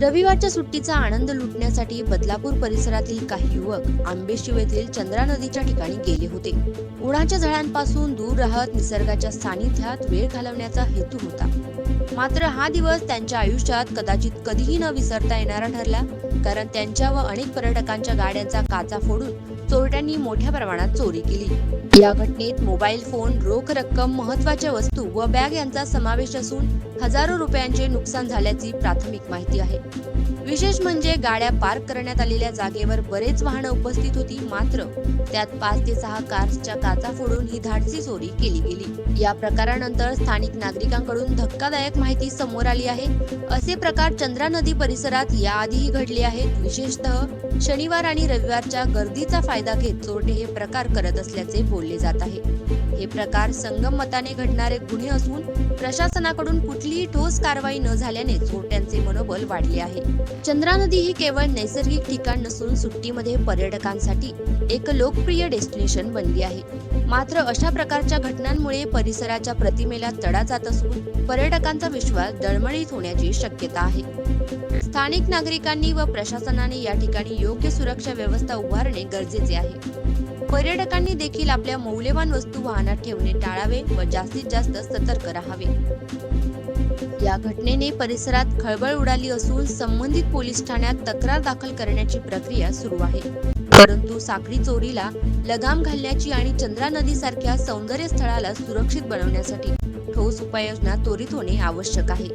रविवारच्या सुट्टीचा आनंद लुटण्यासाठी बदलापूर परिसरातील काही युवक आंबेशिव येथील चंद्रा नदीच्या ठिकाणी गेले होते. उन्हाच्या झळांपासून दूर राहत निसर्गाच्या सानिध्यात वेळ घालवण्याचा हेतू होता. मात्र हा दिवस त्यांच्या आयुष्यात कदाचित कधीही न विसरता येणारा ठरला. कारण त्यांच्या व अनेक पर्यटकांच्या गाड्यांचा काचा फोडून चोरट्यांनी मोठ्या प्रमाणात चोरी केली. या घटनेत मोबाईल फोन रोख रक्कम महत्त्वाच्या वस्तू व बॅग यांचा समावेश असून हजारो रुपयांचे नुकसान झाल्याची प्राथमिक माहिती आहे. विशेष म्हणजे गाड्या पार्क करण्यात आलेल्या जागेवर बरेच वाहनं उपस्थित होती मात्र त्यात पाच ते सहा कार्सच्या काचा फोडून ही धाडसी चोरी केली गेली. या प्रकारानंतर स्थानिक नागरिकांकडून धक्कादायक माहिती समोर आली आहे. असे प्रकार चंद्रा नदी परिसरात याआधीही घडले आहेत. विशेषतः शनिवार आणि रविवारच्या गर्दीचा फायदा घेत चोरटे हे प्रकार करत असल्याचे बोलले जात आहे. हे प्रकार संगम मताने घडणारे गुन्हे असून प्रशासनाकडून कुठलीही ठोस कारवाई न झाल्याने चोरट्यांचे मनोबल वाढले आहे. चंद्रा नदी ही केवळ नैसर्गिक ठिकाण नसून सुट्टीमध्ये पर्यटकांसाठी एक लोकप्रिय डेस्टिनेशन बनली आहे. मात्र अशा प्रकारच्या घटनांमुळे परिसराच्या प्रतिमेला तडा जात असून पर्यटकांचा विश्वास दळमळीत होण्याची शक्यता आहे. स्थानिक नागरिकांनी व प्रशासनाने या ठिकाणी योग्य सुरक्षा व्यवस्था उभारणे गरजेचे आहे. पर्यटकांनी देखील आपल्या मौल्यवान वस्तू वाहनात ठेवणे टाळावे व जास्तीत जास्त सतर्क राहावे. या घटनेने परिसरात खळबळ उडाली असून संबंधित पोलीस ठाण्यात तक्रार दाखल करण्याची प्रक्रिया सुरू आहे. परंतु साखळी चोरीला लगाम घालण्याची आणि चंद्रा नदीसारख्या सौंदर्य स्थळाला सुरक्षित बनवण्यासाठी ठोस उपाययोजना त्वरित होणे आवश्यक आहे.